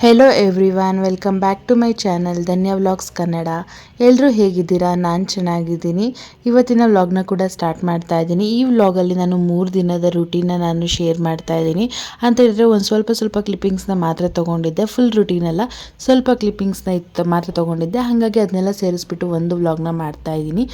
Hello everyone welcome back to my channel Dhanya vlogs Kannada ಎಲ್ಲರೂ ಹೇಗಿದ್ದೀರಾ? ನಾನು ಚೆನ್ನಾಗಿದ್ದೀನಿ. ಇವತ್ತಿನ ವ್ಲಾಗ್ನ ಕೂಡ ಸ್ಟಾರ್ಟ್ ಮಾಡ್ತಾ ಇದ್ದೀನಿ. ಈ ವ್ಲಾಗಲ್ಲಿ ನಾನು ಮೂರು ದಿನದ ರುಟೀನ ನಾನು ಶೇರ್ ಮಾಡ್ತಾ ಇದ್ದೀನಿ. ಅಂತ ಹೇಳಿದ್ರೆ ಒಂದು ಸ್ವಲ್ಪ ಸ್ವಲ್ಪ ಕ್ಲಿಪ್ಪಿಂಗ್ಸ್ನ ಮಾತ್ರ ತೊಗೊಂಡಿದ್ದೆ. ಫುಲ್ ರುಟೀನ್ ಅಲ್ಲ, ಸ್ವಲ್ಪ ಕ್ಲಿಪ್ಪಿಂಗ್ಸ್ನ ಇತ್ತು ಮಾತ್ರ ತೊಗೊಂಡಿದ್ದೆ. ಹಾಗಾಗಿ ಅದನ್ನೆಲ್ಲ ಸೇರಿಸ್ಬಿಟ್ಟು ಒಂದು ವ್ಲಾಗ್ನ ಮಾಡ್ತಾ ಇದ್ದೀನಿ.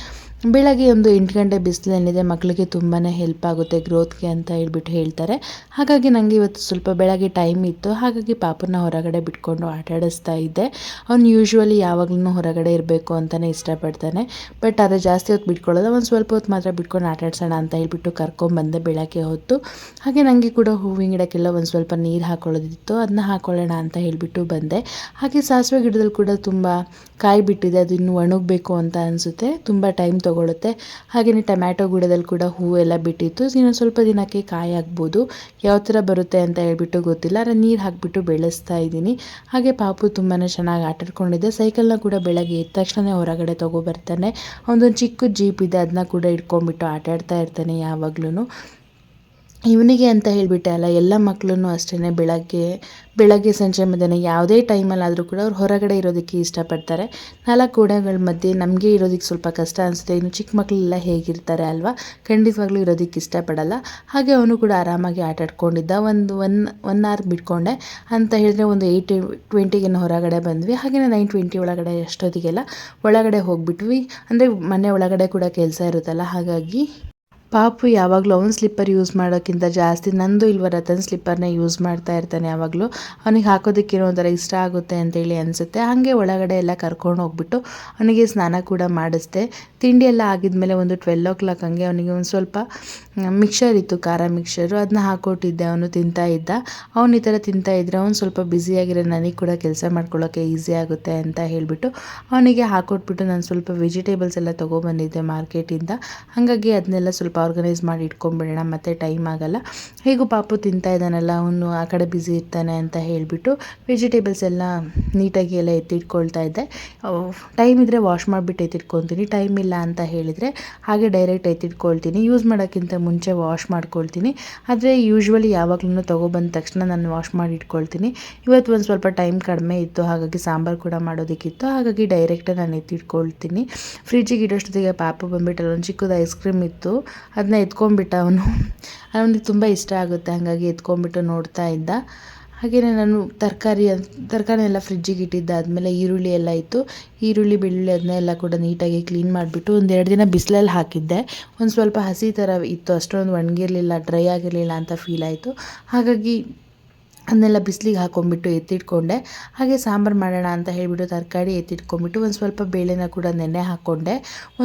ಬೆಳಗ್ಗೆ ಒಂದು ಎಂಟು ಗಂಟೆ ಬಿಸಿಲು ಏನಿದೆ ಮಕ್ಕಳಿಗೆ ತುಂಬಾ ಹೆಲ್ಪ್ ಆಗುತ್ತೆ ಗ್ರೋತ್ಗೆ ಅಂತ ಹೇಳ್ಬಿಟ್ಟು ಹೇಳ್ತಾರೆ. ಹಾಗಾಗಿ ನನಗೆ ಇವತ್ತು ಸ್ವಲ್ಪ ಬೆಳಗ್ಗೆ ಟೈಮ್ ಇತ್ತು. ಹಾಗಾಗಿ ಪಾಪನ ಹೊರಗಡೆ ಬಿಟ್ಕೊಂಡು ಆಟಾಡಿಸ್ತಾ ಇದ್ದೆ. ಅವ್ನು ಯೂಶ್ವಲಿ ಯಾವಾಗಲೂ ಹೊರಗಡೆ ಇರಬೇಕು ಅಂತಲೇ ಇಷ್ಟಪಡ್ತಾನೆ. ಬಟ್ ಆದರೆ ಜಾಸ್ತಿ ಹೊತ್ತು ಬಿಟ್ಕೊಳ್ಳೋದು ಒಂದು ಸ್ವಲ್ಪ ಹೊತ್ತು ಮಾತ್ರ ಬಿಟ್ಕೊಂಡು ಆಟಾಡ್ಸೋಣ ಅಂತ ಹೇಳ್ಬಿಟ್ಟು ಕರ್ಕೊಂಬಂದೆ ಬೆಳಗ್ಗೆ ಹೊತ್ತು. ಹಾಗೆ ನನಗೆ ಕೂಡ ಹೂವಿನ ಗಿಡಕ್ಕೆಲ್ಲ ಒಂದು ಸ್ವಲ್ಪ ನೀರು ಹಾಕೊಳ್ಳೋದಿತ್ತು. ಅದನ್ನ ಹಾಕೊಳ್ಳೋಣ ಅಂತ ಹೇಳಿಬಿಟ್ಟು ಬಂದೆ. ಹಾಗೆ ಸಾಸಿವೆ ಗಿಡದಲ್ಲಿ ಕೂಡ ತುಂಬ ಕಾಯಿ ಬಿಟ್ಟಿದೆ. ಅದು ಇನ್ನೂ ಒಣಗಬೇಕು ಅಂತ ಅನಿಸುತ್ತೆ. ತುಂಬ ಟೈಮ್ ತೊಗೊಳುತ್ತೆ ಹಾಗೆಯೇ ಟೊಮ್ಯಾಟೊ ಗಿಡದಲ್ಲಿ ಕೂಡ ಹೂವೆಲ್ಲ ಬಿಟ್ಟಿತ್ತು. ಇನ್ನೊಂದು ಸ್ವಲ್ಪ ದಿನಕ್ಕೆ ಕಾಯಿ ಆಗ್ಬೋದು ಯಾವ ಥರ ಬರುತ್ತೆ ಅಂತ ಹೇಳ್ಬಿಟ್ಟು ಗೊತ್ತಿಲ್ಲ. ಆದರೆ ನೀರು ಹಾಕಿಬಿಟ್ಟು ಬೆಳೆಸ್ತಾ ಇದ್ದೀನಿ. ಹಾಗೆ ಪಾಪು ತುಂಬಾ ಚೆನ್ನಾಗಿ ಆಟಾಡ್ಕೊಂಡಿದ್ದೆ ಸೈಕಲ್ನ ಕೂಡ ಬೆಳಗ್ಗೆ ಎದ್ದ ತಕ್ಷಣ ಹೊರಗಡೆ ತೊಗೊಬರ್ತಾನೆ ಅವನೊಂದು ಚಿಕ್ಕ ಜೀಪ್ ಇದೆ. ಅದನ್ನ ಕೂಡ ಇಟ್ಕೊಂಡ್ಬಿಟ್ಟು ಆಟಾಡ್ತಾ ಇರ್ತಾನೆ ಯಾವಾಗ್ಲೂ ಇವನಿಗೆ ಅಂತ ಹೇಳಿಬಿಟ್ಟೆ ಅಲ್ಲ, ಎಲ್ಲ ಮಕ್ಕಳೂ ಅಷ್ಟೇ ಬೆಳಗ್ಗೆ ಬೆಳಗ್ಗೆ ಸಂಜೆ ಮಧ್ಯಾಹ್ನ ಯಾವುದೇ ಟೈಮಲ್ಲಾದರೂ ಕೂಡ ಅವ್ರು ಹೊರಗಡೆ ಇರೋದಕ್ಕೆ ಇಷ್ಟಪಡ್ತಾರೆ. ನಾಲ್ಕು ಗೋಡೆಗಳ ಮಧ್ಯೆ ನಮಗೆ ಇರೋದಕ್ಕೆ ಸ್ವಲ್ಪ ಕಷ್ಟ ಅನಿಸುತ್ತೆ. ಇನ್ನು ಚಿಕ್ಕ ಮಕ್ಕಳೆಲ್ಲ ಹೇಗಿರ್ತಾರೆ ಅಲ್ವಾ? ಖಂಡಿತವಾಗ್ಲೂ ಇರೋದಕ್ಕೆ ಇಷ್ಟಪಡಲ್ಲ. ಹಾಗೆ ಅವನು ಕೂಡ ಆರಾಮಾಗಿ ಆಟಾಡ್ಕೊಂಡಿದ್ದ ಒಂದು ಒನ್ ಒನ್ ಅವರ್ ಬಿಟ್ಕೊಂಡೆ. ಅಂತ ಹೇಳಿದ್ರೆ ಒಂದು ಏಯ್ಟ್ ಟ್ವೆಂಟಿಗೆ ಹೊರಗಡೆ ಬಂದ್ವಿ. ಹಾಗೆ ನೈನ್ ಟ್ವೆಂಟಿ ಒಳಗಡೆ ಅಷ್ಟೊತ್ತಿಗೆಲ್ಲ ಒಳಗಡೆ ಹೋಗಿಬಿಟ್ವಿ. ಅಂದರೆ ಮನೆ ಒಳಗಡೆ ಕೂಡ ಕೆಲಸ ಇರುತ್ತಲ್ಲ, ಹಾಗಾಗಿ ಪಾಪು ಯಾವಾಗಲೂ ಅವನ ಸ್ಲಿಪ್ಪರ್ ಯೂಸ್ ಮಾಡೋಕ್ಕಿಂತ ಜಾಸ್ತಿ ನಂದು ಇಲ್ವ ರತನ್ ಸ್ಲಿಪ್ಪರ್ನ ಯೂಸ್ ಮಾಡ್ತಾ ಇರ್ತಾನೆ ಯಾವಾಗಲೂ. ಅವನಿಗೆ ಹಾಕೋದಕ್ಕೇನೋ ಒಂಥರ ಇಷ್ಟ ಆಗುತ್ತೆ ಅಂತೇಳಿ ಅನಿಸುತ್ತೆ. ಹಾಗೆ ಒಳಗಡೆ ಎಲ್ಲ ಕರ್ಕೊಂಡು ಹೋಗ್ಬಿಟ್ಟು ಅವನಿಗೆ ಸ್ನಾನ ಕೂಡ ಮಾಡಿಸ್ದೆ. ತಿಂಡಿ ಎಲ್ಲ ಆಗಿದ್ಮೇಲೆ ಒಂದು ಟ್ವೆಲ್ ಓ ಕ್ಲಾಕ್ ಹಂಗೆ ಅವನಿಗೆ ಒಂದು ಸ್ವಲ್ಪ ಮಿಕ್ಸರ್ ಇತ್ತು, ಖಾರ ಮಿಕ್ಸರು ಅದನ್ನ ಹಾಕೊಟ್ಟಿದ್ದೆ, ಅವನು ತಿಂತಾ ಇದ್ದ. ಅವನು ಈ ಥರ ತಿಂತಾ ಇದ್ದರೆ ಅವ್ನು ಸ್ವಲ್ಪ ಬ್ಯುಸಿಯಾಗಿರೋ ನನಗೆ ಕೂಡ ಕೆಲಸ ಮಾಡ್ಕೊಳ್ಳೋಕ್ಕೆ ಈಸಿ ಆಗುತ್ತೆ ಅಂತ ಹೇಳಿಬಿಟ್ಟು ಅವನಿಗೆ ಹಾಕೊಟ್ಬಿಟ್ಟು ನಾನು ಸ್ವಲ್ಪ ವೆಜಿಟೇಬಲ್ಸ್ ಎಲ್ಲ ತೊಗೊಬಂದಿದ್ದೆ ಮಾರ್ಕೆಟಿಂದ ಹಾಗಾಗಿ ಅದನ್ನೆಲ್ಲ ಸ್ವಲ್ಪ ಆರ್ಗನೈಸ್ ಮಾಡಿ ಇಟ್ಕೊಂಡ್ಬಿಡೋಣ ಮತ್ತು ಟೈಮ್ ಆಗಲ್ಲ. ಹೇಗೂ ಪಾಪು ತಿಂತಾ ಇದ್ದಾನಲ್ಲ, ಅವನು ಆ ಕಡೆ ಬ್ಯುಸಿ ಇರ್ತಾನೆ ಅಂತ ಹೇಳಿಬಿಟ್ಟು ವೆಜಿಟೇಬಲ್ಸ್ ಎಲ್ಲ ನೀಟಾಗಿ ಎಲ್ಲ ಎತ್ತಿಟ್ಕೊಳ್ತಾ ಇದ್ದೆ. ಟೈಮ್ ಇದ್ದರೆ ವಾಶ್ ಮಾಡಿಬಿಟ್ಟು ಎತ್ತಿಟ್ಕೊತೀನಿ. ಟೈಮ್ ಇಲ್ಲ ಅಂತ ಹೇಳಿದರೆ ಹಾಗೆ ಡೈರೆಕ್ಟ್ ಎತ್ತಿಟ್ಕೊಳ್ತೀನಿ ಯೂಸ್ ಮಾಡೋಕ್ಕಿಂತ ಮುಂಚೆ ವಾಶ್ ಮಾಡ್ಕೊಳ್ತೀನಿ. ಆದರೆ ಯೂಶ್ವಲಿ ಯಾವಾಗಲೂ ತೊಗೊಬಂದ ತಕ್ಷಣ ನಾನು ವಾಶ್ ಮಾಡಿ ಇಟ್ಕೊಳ್ತೀನಿ. ಇವತ್ತು ಒಂದು ಸ್ವಲ್ಪ ಟೈಮ್ ಕಡಿಮೆ ಇತ್ತು. ಹಾಗಾಗಿ ಸಾಂಬಾರು ಕೂಡ ಮಾಡೋದಕ್ಕಿತ್ತು. ಹಾಗಾಗಿ ಡೈರೆಕ್ಟಾಗಿ ನಾನು ಎತ್ತಿಟ್ಕೊಳ್ತೀನಿ ಫ್ರಿಜ್ಜಿಗೆ ಇಡೋಷ್ಟೊತ್ತಿಗೆ ಪಾಪ ಬಂದುಬಿಟ್ಟು ಒಂದು ಚಿಕ್ಕದು ಐಸ್ ಕ್ರೀಮ್ ಇತ್ತು. ಅದನ್ನ ಎತ್ಕೊಂಡ್ಬಿಟ್ಟ ಅವನು. ಅವನಿಗೆ ತುಂಬ ಇಷ್ಟ ಆಗುತ್ತೆ. ಹಾಗಾಗಿ ಎತ್ಕೊಂಡ್ಬಿಟ್ಟು ನೋಡ್ತಾ ಇದ್ದ. ಹಾಗೆಯೇ ನಾನು ತರಕಾರಿ ತರಕಾರಿ ಎಲ್ಲ ಫ್ರಿಜ್ಜಿಗೆ ಇಟ್ಟಿದ್ದಾದಮೇಲೆ ಈರುಳ್ಳಿ ಎಲ್ಲ ಇತ್ತು. ಈರುಳ್ಳಿ, ಬೆಳ್ಳುಳ್ಳಿ ಅದನ್ನೆಲ್ಲ ಕೂಡ ನೀಟಾಗಿ ಕ್ಲೀನ್ ಮಾಡಿಬಿಟ್ಟು ಒಂದು ಎರಡು ದಿನ ಬಿಸಿಲಲ್ಲಿ ಹಾಕಿದ್ದೆ. ಒಂದು ಸ್ವಲ್ಪ ಹಸಿ ಥರ ಇತ್ತು, ಅಷ್ಟೊಂದು ಒಣಗಿರಲಿಲ್ಲ ಡ್ರೈ ಆಗಿರಲಿಲ್ಲ ಅಂತ ಫೀಲ್ ಆಯಿತು. ಹಾಗಾಗಿ ಅದನ್ನೆಲ್ಲ ಬಿಸಿಲಿಗೆ ಹಾಕೊಂಡ್ಬಿಟ್ಟು ಎತ್ತಿಟ್ಕೊಂಡೆ. ಹಾಗೆ ಸಾಂಬಾರು ಮಾಡೋಣ ಅಂತ ಹೇಳಿಬಿಟ್ಟು ತರಕಾರಿ ಎತ್ತಿಟ್ಕೊಂಡ್ಬಿಟ್ಟು ಒಂದು ಸ್ವಲ್ಪ ಬೇಳೆನ ಕೂಡ ನೆನೆ ಹಾಕ್ಕೊಂಡೆ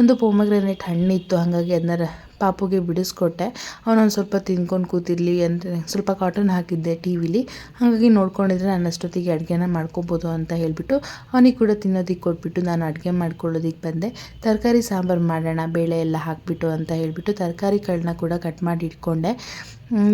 ಒಂದು ಪೊಮಗ್ರೆನೇಟ್ ಹಣ್ಣಿತ್ತು, ಹಾಗಾಗಿ ಅದನ್ನ ಪಾಪುಗೆ ಬಿಡಿಸ್ಕೊಟ್ಟೆ. ಅವನೊಂದು ಸ್ವಲ್ಪ ತಿನ್ಕೊಂಡು ಕೂತಿರಲಿ ಅಂತ ಸ್ವಲ್ಪ ಕಾಟನ್ ಹಾಕಿದ್ದೆ ಟಿ ವಿಲಿ ಹಾಗಾಗಿ ನೋಡ್ಕೊಂಡಿದ್ರೆ ನಾನು ಅಷ್ಟೊತ್ತಿಗೆ ಅಡುಗೆನ ಮಾಡ್ಕೊಬೋದು ಅಂತ ಹೇಳಿಬಿಟ್ಟು ಅವನಿಗೆ ಕೂಡ ತಿನ್ನೋದಕ್ಕೆ ಕೊಟ್ಬಿಟ್ಟು ನಾನು ಅಡುಗೆ ಮಾಡ್ಕೊಳ್ಳೋದಕ್ಕೆ ಬಂದೆ. ತರಕಾರಿ ಸಾಂಬಾರು ಮಾಡೋಣ, ಬೇಳೆ ಎಲ್ಲ ಹಾಕಿಬಿಟ್ಟು ಅಂತ ಹೇಳಿಬಿಟ್ಟು ತರಕಾರಿಗಳನ್ನ ಕೂಡ ಕಟ್ ಮಾಡಿ ಇಟ್ಕೊಂಡೆ.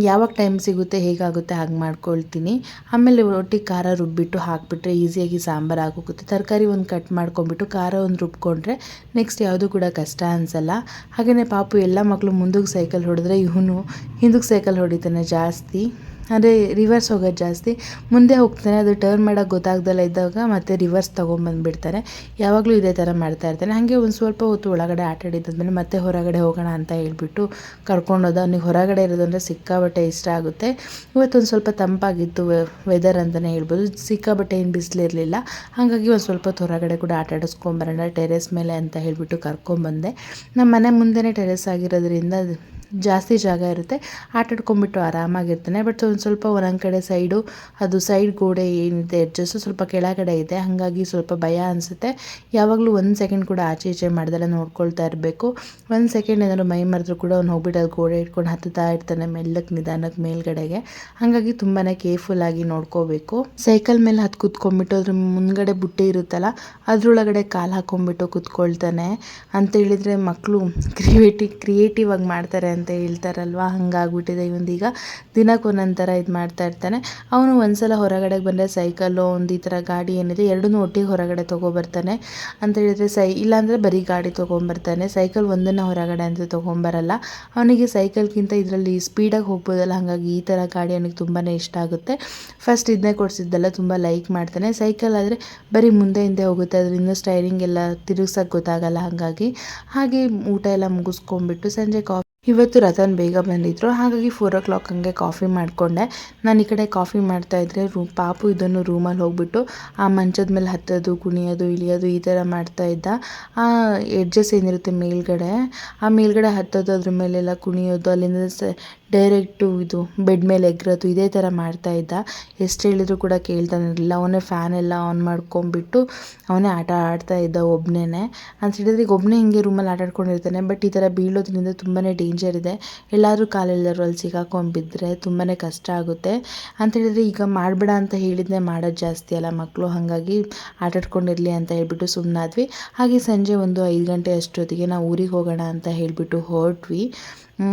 ಯಾವಾಗ ಟೈಮ್ ಸಿಗುತ್ತೆ, ಹೇಗಾಗುತ್ತೆ, ಹಾಗೆ ಮಾಡ್ಕೊಳ್ತೀನಿ. ಆಮೇಲೆ ಒಟ್ಟಿಗೆ ಖಾರ ರುಬ್ಬಿಟ್ಟು ಹಾಕಿಬಿಟ್ರೆ ಈಸಿಯಾಗಿ ಸಾಂಬಾರು ಆಗೋಗುತ್ತೆ. ತರಕಾರಿ ಒಂದು ಕಟ್ ಮಾಡ್ಕೊಂಬಿಟ್ಟು ಖಾರ ಒಂದು ರುಬ್ಕೊಂಡ್ರೆ ನೆಕ್ಸ್ಟ್ ಯಾವುದೂ ಕೂಡ ಕಷ್ಟ ಅನಿಸಲ್ಲ. ಹಾಗೆಯೇ ಪಾಪು ಎಲ್ಲ ಮಕ್ಕಳು ಮುಂದಕ್ಕೆ ಸೈಕಲ್ ಹೊಡೆದ್ರೆ ಇವನು ಹಿಂದಕ್ಕೆ ಸೈಕಲ್ ಹೊಡಿತಾನೆ ಜಾಸ್ತಿ. ಅಂದರೆ ರಿವರ್ಸ್ ಹೋಗೋದು ಜಾಸ್ತಿ. ಮುಂದೆ ಹೋಗ್ತಾನೆ ಅದು ಟರ್ನ್ ಮಾಡೋಕೆ ಗೊತ್ತಾಗ್ದಲ್ಲ ಇದ್ದಾಗ ಮತ್ತೆ ರಿವರ್ಸ್ ತೊಗೊಂಬಂದುಬಿಡ್ತಾರೆ ಯಾವಾಗಲೂ ಇದೇ ಥರ ಮಾಡ್ತಾ ಇರ್ತಾನೆ ಹಾಗೆ ಒಂದು ಸ್ವಲ್ಪ ಹೊತ್ತು ಒಳಗಡೆ ಆಟ ಆಡಿದ್ದಾದ್ಮೇಲೆ ಮತ್ತೆ ಹೊರಗಡೆ ಹೋಗೋಣ ಅಂತ ಹೇಳ್ಬಿಟ್ಟು ಕರ್ಕೊಂಡೋದ ಅವ್ನಿಗೆ ಹೊರಗಡೆ ಇರೋದಂದರೆ ಸಿಕ್ಕಾಬಟ್ಟೆ ಇಷ್ಟ ಆಗುತ್ತೆ. ಇವತ್ತೊಂದು ಸ್ವಲ್ಪ ತಂಪಾಗಿತ್ತು ವೆದರ್ ಅಂತಲೇ ಹೇಳ್ಬೋದು. ಸಿಕ್ಕಾಬಟ್ಟೆ ಏನು ಬಿಸಿಲಿರಲಿಲ್ಲ ಹಾಗಾಗಿ ಒಂದು ಸ್ವಲ್ಪ ಹೊತ್ತು ಹೊರಗಡೆ ಕೂಡ ಆಟ ಆಡಿಸ್ಕೊಂಬರೋಣ ಟೆರೆಸ್ ಮೇಲೆ ಅಂತ ಹೇಳಿಬಿಟ್ಟು ಕರ್ಕೊಂಬಂದೆ ನಮ್ಮ ಮನೆ ಮುಂದೆನೇ ಟೆರೆಸ್ ಆಗಿರೋದ್ರಿಂದ ಜಾಸ್ತಿ ಜಾಗ ಇರುತ್ತೆ. ಆಟಾಡ್ಕೊಂಬಿಟ್ಟು ಆರಾಮಾಗಿರ್ತಾನೆ. ಬಟ್ ಒಂದು ಸ್ವಲ್ಪ ಒಂದೊಂದು ಕಡೆ ಸೈಡು ಅದು ಸೈಡ್ ಗೋಡೆ ಏನಿದೆ ಅಡ್ಜಸ್ಟು ಸ್ವಲ್ಪ ಕೆಳಗಡೆ ಇದೆ. ಹಾಗಾಗಿ ಸ್ವಲ್ಪ ಭಯ ಅನಿಸುತ್ತೆ. ಯಾವಾಗಲೂ ಒಂದು ಸೆಕೆಂಡ್ ಕೂಡ ಆಚೆ ಈಚೆ ಮಾಡ್ದೆಲ್ಲ ನೋಡ್ಕೊಳ್ತಾ ಇರಬೇಕು. ಒಂದು ಸೆಕೆಂಡ್ ಏನಾದ್ರು ಮೈ ಮರೆದ್ರು ಕೂಡ ಅವ್ನು ಹೋಗ್ಬಿಟ್ಟು ಅದು ಗೋಡೆ ಇಟ್ಕೊಂಡು ಹತ್ತುತ್ತಾ ಇರ್ತಾನೆ ಮೆಲ್ಲಕ್ಕೆ ನಿಧಾನಕ್ಕೆ ಮೇಲ್ಗಡೆಗೆ. ಹಾಗಾಗಿ ತುಂಬಾ ಕೇರ್ಫುಲ್ಲಾಗಿ ನೋಡ್ಕೋಬೇಕು. ಸೈಕಲ್ ಮೇಲೆ ಹತ್ತು ಕೂತ್ಕೊಂಡ್ಬಿಟ್ಟು ಅದ್ರ ಮುಂದ್ಗಡೆ ಬುಟ್ಟಿ ಇರುತ್ತಲ್ಲ, ಅದರೊಳಗಡೆ ಕಾಲು ಹಾಕೊಂಡ್ಬಿಟ್ಟು ಕೂತ್ಕೊಳ್ತಾನೆ. ಅಂತ ಹೇಳಿದರೆ ಮಕ್ಕಳು ಕ್ರಿಯೇಟಿವ್ ಕ್ರಿಯೇಟಿವ್ ಆಗಿ ಮಾಡ್ತಾರೆ ಅಂತ ಹೇಳ್ತಾರಲ್ವ? ಹಂಗಾಗ್ಬಿಟ್ಟಿದೆ ಇವಂದೀಗ ದಿನಕ್ಕೆ ಒಂದೊಂದು ಥರ ಇದು ಮಾಡ್ತಾ ಇರ್ತಾನೆ. ಅವನು ಒಂದ್ಸಲ ಹೊರಗಡೆ ಬಂದರೆ ಸೈಕಲ್ಲು ಒಂದು ಈ ಥರ ಗಾಡಿ ಏನಿದೆ, ಎರಡನ್ನೂ ಒಟ್ಟಿಗೆ ಹೊರಗಡೆ ತೊಗೊಬರ್ತಾನೆ. ಅಂತ ಹೇಳಿದ್ರೆ ಸೈ, ಇಲ್ಲಾಂದರೆ ಬರೀ ಗಾಡಿ ತೊಗೊಂಬರ್ತಾನೆ. ಸೈಕಲ್ ಒಂದನ್ನು ಹೊರಗಡೆ ಅಂತ ತೊಗೊಂಬರಲ್ಲ. ಅವನಿಗೆ ಸೈಕಲ್ಗಿಂತ ಇದರಲ್ಲಿ ಸ್ಪೀಡಾಗಿ ಹೋಗ್ಬೋದಲ್ಲ, ಹಾಗಾಗಿ ಈ ಥರ ಗಾಡಿ ಅವನಿಗೆ ತುಂಬಾ ಇಷ್ಟ ಆಗುತ್ತೆ. ಫಸ್ಟ್ ಇದನ್ನೇ ಕೊಡಿಸಿದ್ದೆಲ್ಲ ತುಂಬ ಲೈಕ್ ಮಾಡ್ತಾನೆ. ಸೈಕಲ್ ಆದರೆ ಬರೀ ಮುಂದೆ ಹಿಂದೆ ಹೋಗುತ್ತೆ, ಅದರಿಂದ ಸ್ಟೈರಿಂಗ್ ಎಲ್ಲ ತಿರುಗ್ಸೋಕ್ಕೆ ಗೊತ್ತಾಗಲ್ಲ ಹಾಗಾಗಿ. ಹಾಗೆ ಊಟ ಎಲ್ಲ ಮುಗಿಸ್ಕೊಂಡ್ಬಿಟ್ಟು ಸಂಜೆ ಕಾಫಿ ಇವತ್ತು ರತನ್ ಬೇಗ ಬಂದಿದ್ರು. ಹಾಗಾಗಿ ಫೋರ್ ಓ ಕ್ಲಾಕ್ ಹಂಗೆ ಕಾಫಿ ಮಾಡಿಕೊಂಡೆ. ನಾನು ಈ ಕಡೆ ಕಾಫಿ ಮಾಡ್ತಾ ರೂ ಪಾಪು ಇದನ್ನು ರೂಮಲ್ಲಿ ಹೋಗ್ಬಿಟ್ಟು ಆ ಮಂಚದ ಮೇಲೆ ಹತ್ತೋದು, ಕುಣಿಯೋದು, ಇಳಿಯೋದು ಈ ಥರ ಮಾಡ್ತಾ ಇದ್ದ. ಆ ಎಡ್ಜಸ್ ಏನಿರುತ್ತೆ ಮೇಲ್ಗಡೆ, ಆ ಮೇಲ್ಗಡೆ ಹತ್ತೋದು ಅದ್ರ ಮೇಲೆಲ್ಲ ಕುಣಿಯೋದು, ಅಲ್ಲಿಂದ ಸ ಡೈರೆಕ್ಟು ಇದು ಬೆಡ್ ಮೇಲೆ ಎಗ್ರೋದು ಇದೇ ಥರ ಮಾಡ್ತಾ ಇದ್ದ. ಎಷ್ಟು ಹೇಳಿದ್ರು ಕೂಡ ಕೇಳ್ತಾನೆ ಇರಲಿಲ್ಲ. ಅವನೇ ಫ್ಯಾನ್ ಎಲ್ಲ ಆನ್ ಮಾಡ್ಕೊಂಬಿಟ್ಟು ಅವನೇ ಆಟ ಆಡ್ತಾ ಇದ್ದ ಒಬ್ಬನೇ ಅಂತ ಹೇಳಿದ್ರೆ ಈಗ ಒಬ್ಬನೇ ಹಿಂಗೆ ರೂಮಲ್ಲಿ ಆಟಾಡ್ಕೊಂಡಿರ್ತಾನೆ ಬಟ್ ಈ ಥರ ಬೀಳೋದ್ರಿಂದ ತುಂಬಾ ಡೇಂಜರ್ ಇದೆ. ಎಲ್ಲಾದರೂ ಕಾಲೆಲ್ಲರೂ ಅಲ್ಲಿ ಸಿಗಾಕೊಂಡು ತುಂಬಾ ಕಷ್ಟ ಆಗುತ್ತೆ. ಅಂತ ಹೇಳಿದ್ರೆ ಈಗ ಮಾಡಬೇಡ ಅಂತ ಹೇಳಿದ್ದೆ ಮಾಡೋದು ಜಾಸ್ತಿ ಅಲ್ಲ ಮಕ್ಕಳು ಹಾಗಾಗಿ ಆಟಾಡ್ಕೊಂಡಿರಲಿ ಅಂತ ಹೇಳ್ಬಿಟ್ಟು ಸುಮ್ಮನಾದ್ವಿ ಹಾಗೆ ಸಂಜೆ ಒಂದು ಐದು ಗಂಟೆ ಅಷ್ಟೊತ್ತಿಗೆ ನಾವು ಊರಿಗೆ ಹೋಗೋಣ ಅಂತ ಹೇಳಿಬಿಟ್ಟು ಹೊರಟ್ವಿ.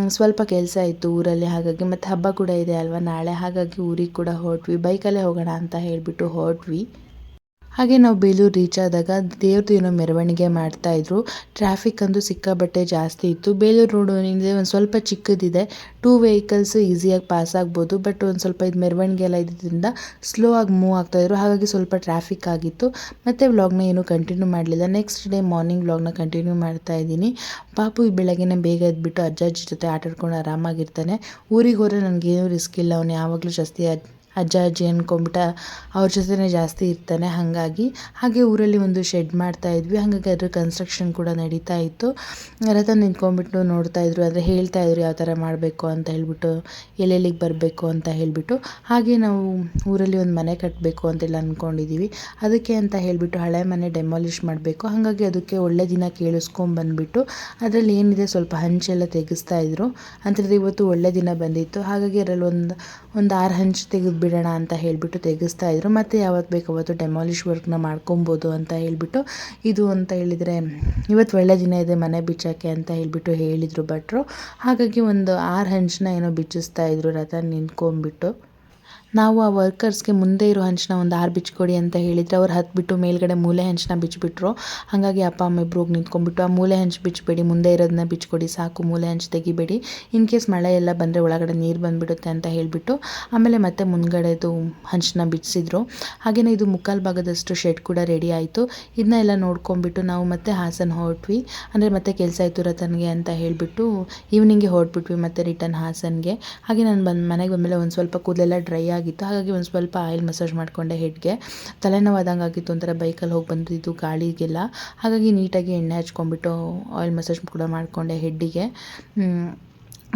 ಸ್ವಲ್ಪ ಕೆಲಸ ಇತ್ತು ಊರಲ್ಲಿ, ಹಾಗಾಗಿ ಮತ್ತು ಹಬ್ಬ ಕೂಡ ಇದೆ ಅಲ್ವಾ? ನಾಳೆ ಹಾಗಾಗಿ ಊರಿಗೆ ಕೂಡ ಹೊರಟ್ವಿ. ಬೈಕಲ್ಲೇ ಹೋಗೋಣ ಅಂತ ಹೇಳಿಬಿಟ್ಟು ಹೊರಟ್ವಿ. ಹಾಗೆ ನಾವು ಬೇಲೂರು ರೀಚ್ ಆದಾಗ ದೇವ್ರದ್ದು ಏನೋ ಮೆರವಣಿಗೆ ಮಾಡ್ತಾ ಇದ್ರು. ಟ್ರಾಫಿಕ್ ಅಂತೂ ಸಿಕ್ಕಾಬಟ್ಟೆ ಜಾಸ್ತಿ ಇತ್ತು. ಬೇಲೂರು ರೋಡ್ ಏನಿದೆ ಒಂದು ಸ್ವಲ್ಪ ಚಿಕ್ಕದಿದೆ. ಟೂ ವೆಹಿಕಲ್ಸ್ ಈಸಿಯಾಗಿ ಪಾಸ್ ಆಗ್ಬೋದು. ಬಟ್ ಒಂದು ಸ್ವಲ್ಪ ಇದು ಮೆರವಣಿಗೆ ಎಲ್ಲ ಇದ್ದಿದ್ದರಿಂದ ಸ್ಲೋ ಆಗಿ ಮೂವ್ ಆಗ್ತಾಯಿದ್ರು ಹಾಗಾಗಿ ಸ್ವಲ್ಪ ಟ್ರಾಫಿಕ್ ಆಗಿತ್ತು. ಮತ್ತು ವ್ಲಾಗ್ನ ಏನೂ ಕಂಟಿನ್ಯೂ ಮಾಡಲಿಲ್ಲ. ನೆಕ್ಸ್ಟ್ ಡೇ ಮಾರ್ನಿಂಗ್ ವ್ಲಾಗ್ನ ಕಂಟಿನ್ಯೂ ಮಾಡ್ತಾ ಇದ್ದೀನಿ. ಪಾಪು ಈ ಬೆಳಗ್ಗೆನೇ ಬೇಗ ಎದ್ಬಿಟ್ಟು ಅಜ್ಜ ಅಜ್ಜಿ ಜೊತೆ ಆಟಾಡ್ಕೊಂಡು ಆರಾಮಾಗಿರ್ತಾನೆ. ಊರಿಗೆ ಹೋದರೆ ನನಗೇನು ರಿಸ್ಕ್ ಇಲ್ಲ. ಅವನು ಯಾವಾಗಲೂ ಜಾಸ್ತಿ ಅಜ್ಜ, ಅಜ್ಜಿ ಅಂದ್ಕೊಂಬಿಟ್ಟು ಅವ್ರ ಜೊತೆನೇ ಜಾಸ್ತಿ ಇರ್ತಾನೆ. ಹಾಗಾಗಿ ಹಾಗೆ ಊರಲ್ಲಿ ಒಂದು ಶೆಡ್ ಮಾಡ್ತಾ ಇದ್ವಿ. ಹಾಗಾಗಿ ಅದ್ರ ಕನ್ಸ್ಟ್ರಕ್ಷನ್ ಕೂಡ ನಡೀತಾ ಇತ್ತು. ರತನ್ ನಿಂತ್ಕೊಂಡ್ಬಿಟ್ಟು ನೋಡ್ತಾ ಇದ್ರು. ಅಂದರೆ ಹೇಳ್ತಾ ಇದ್ರು ಯಾವ ಥರ ಮಾಡಬೇಕು ಅಂತ ಹೇಳ್ಬಿಟ್ಟು, ಎಲ್ಲೆಲ್ಲಿಗೆ ಬರಬೇಕು ಅಂತ ಹೇಳಿಬಿಟ್ಟು. ಹಾಗೆ ನಾವು ಊರಲ್ಲಿ ಒಂದು ಮನೆ ಕಟ್ಟಬೇಕು ಅಂತೆಲ್ಲ ಅಂದ್ಕೊಂಡಿದ್ದೀವಿ ಅದಕ್ಕೆ ಅಂತ ಹೇಳಿಬಿಟ್ಟು ಹಳೆ ಮನೆ ಡೆಮಾಲಿಷ್ ಮಾಡಬೇಕು. ಹಾಗಾಗಿ ಅದಕ್ಕೆ ಒಳ್ಳೆ ದಿನ ಕೇಳಿಸ್ಕೊಂಬಂದ್ಬಿಟ್ಟು ಅದರಲ್ಲಿ ಏನಿದೆ ಸ್ವಲ್ಪ ಹಂಚೆಲ್ಲ ತೆಗೆಸ್ತಾ ಇದ್ರು. ಅಂತಂದರೆ ಇವತ್ತು ಒಳ್ಳೆ ದಿನ ಬಂದಿತ್ತು. ಹಾಗಾಗಿ ಅದರಲ್ಲಿ ಒಂದು ಒಂದು ಆರು ಹಂಚು ತೆಗೆದು ಬಿಡೋಣ ಅಂತ ಹೇಳಿಬಿಟ್ಟು ತೆಗೆಸ್ತಾ ಇದ್ರು. ಮತ್ತು ಯಾವತ್ತು ಬೇಕು ಅವತ್ತು ಡೆಮಾಲಿಷ್ ವರ್ಕ್ನ ಮಾಡ್ಕೊಬೋದು ಅಂತ ಹೇಳಿಬಿಟ್ಟು ಇದು ಅಂತ ಹೇಳಿದರೆ, ಇವತ್ತು ಒಳ್ಳೆ ದಿನ ಇದೆ, ಮನೆ ಬಿಚ್ಚೋಕ್ಕೆ ಅಂತ ಹೇಳಿಬಿಟ್ಟು ಹೇಳಿದರು ಭಟ್ರು. ಹಾಗಾಗಿ ಒಂದು ಆರು ಹಂಚನ್ನ ಏನೋ ಬಿಚ್ಚಿಸ್ತಾ ಇದ್ರು ರಥ ನಿಂತ್ಕೊಂಡ್ಬಿಟ್ಟು. ನಾವು ಆ ವರ್ಕರ್ಸ್ಗೆ ಮುಂದೆ ಇರೋ ಹಂಚನ ಒಂದು ಆರು ಬಿಚ್ಕೊಡಿ ಅಂತ ಹೇಳಿದರೆ ಅವ್ರು ಹತ್ಬಿಟ್ಟು ಮೇಲ್ಗಡೆ ಮೂಲೆ ಹಂಚನ್ನ ಬಿಚ್ಚಿಬಿಟ್ರು ಹಾಗಾಗಿ ಅಪ್ಪ, ಅಮ್ಮ ಇಬ್ಬರು ಹೋಗಿ ನಿಂತ್ಕೊಂಡ್ಬಿಟ್ಟು ಆ ಮೂಲೆ ಹಂಚು ಬಿಚ್ಚಬೇಡಿ ಮುಂದೆ ಇರೋದನ್ನ ಬಿಚ್ಕೊಡಿ, ಸಾಕು, ಮೂಲೆ ಹಂಚು ತೆಗಿಬೇಡಿ. ಇನ್ ಕೇಸ್ ಮಳೆ ಎಲ್ಲ ಬಂದರೆ ಒಳಗಡೆ ನೀರು ಬಂದುಬಿಡುತ್ತೆ ಅಂತ ಹೇಳಿಬಿಟ್ಟು ಆಮೇಲೆ ಮತ್ತೆ ಮುಂದ್ಗಡೆದು ಹಂಚನ್ನ ಬಿಚ್ಚಿಸಿದ್ರು ಹಾಗೆಯೇ ಇದು ಮುಕ್ಕಾಲು ಭಾಗದಷ್ಟು ಶೆಡ್ ಕೂಡ ರೆಡಿ ಆಯಿತು. ಇದನ್ನ ಎಲ್ಲ ನೋಡ್ಕೊಂಬಿಟ್ಟು ನಾವು ಮತ್ತೆ ಹಾಸನ ಹೊರಟ್ವಿ. ಅಂದರೆ ಮತ್ತೆ ಕೆಲಸ ಆಯಿತು ರತನ್ಗೆ ಅಂತ ಹೇಳಿಬಿಟ್ಟು ಈವ್ನಿಂಗ್ಗೆ ಹೊರಟ್ಬಿಟ್ವಿ ಮತ್ತೆ ರಿಟರ್ನ್ ಹಾಸನ್ಗೆ. ಹಾಗೆ ನಾನು ಬಂದು ಮನೆಗೆ ಬಂದಮೇಲೆ ಒಂದು ಸ್ವಲ್ಪ ಕೂದಲೆಲ್ಲ ಡ್ರೈ ಆಗಿತ್ತು. ಹಾಗಾಗಿ ಒಂದು ಸ್ವಲ್ಪ ಆಯಿಲ್ ಮಸಾಜ್ ಮಾಡಿಕೊಂಡೆ ಹೆಡ್ಗೆ ತಲೆನೋವಾದಂಗೆ ಆಗಿತ್ತು ಒಂಥರ ಬೈಕಲ್ಲಿ ಹೋಗಿ ಬಂದಿದ್ದು ಗಾಳಿಗೆಲ್ಲ. ಹಾಗಾಗಿ ನೀಟಾಗಿ ಎಣ್ಣೆ ಹಚ್ಕೊಂಡ್ಬಿಟ್ಟು ಆಯಿಲ್ ಮಸಾಜ್ ಕೂಡ ಮಾಡಿಕೊಂಡೆ ಹೆಡ್ಡಿಗೆ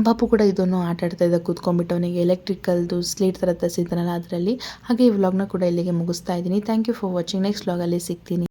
ಪಾಪು ಕೂಡ ಇದನ್ನು ಆಟ ಆಡ್ತಾ ಇದ್ದ ಕೂತ್ಕೊಂಡ್ಬಿಟ್ಟು ಅವನಿಗೆ ಎಲೆಕ್ಟ್ರಿಕಲ್ದು ಸ್ಲೀಟ್ ಥರ ತರಿಸಿದ್ದಾನಲ್ಲ ಅದರಲ್ಲಿ. ಹಾಗೆ ಈ ವ್ಲಾಗ್ನ ಕೂಡ ಇಲ್ಲಿಗೆ ಮುಗಿಸ್ತಾ ಇದ್ದೀನಿ. Thank you for watching next ವ್ಲಾಗಲ್ಲಿ ಸಿಗ್ತೀನಿ.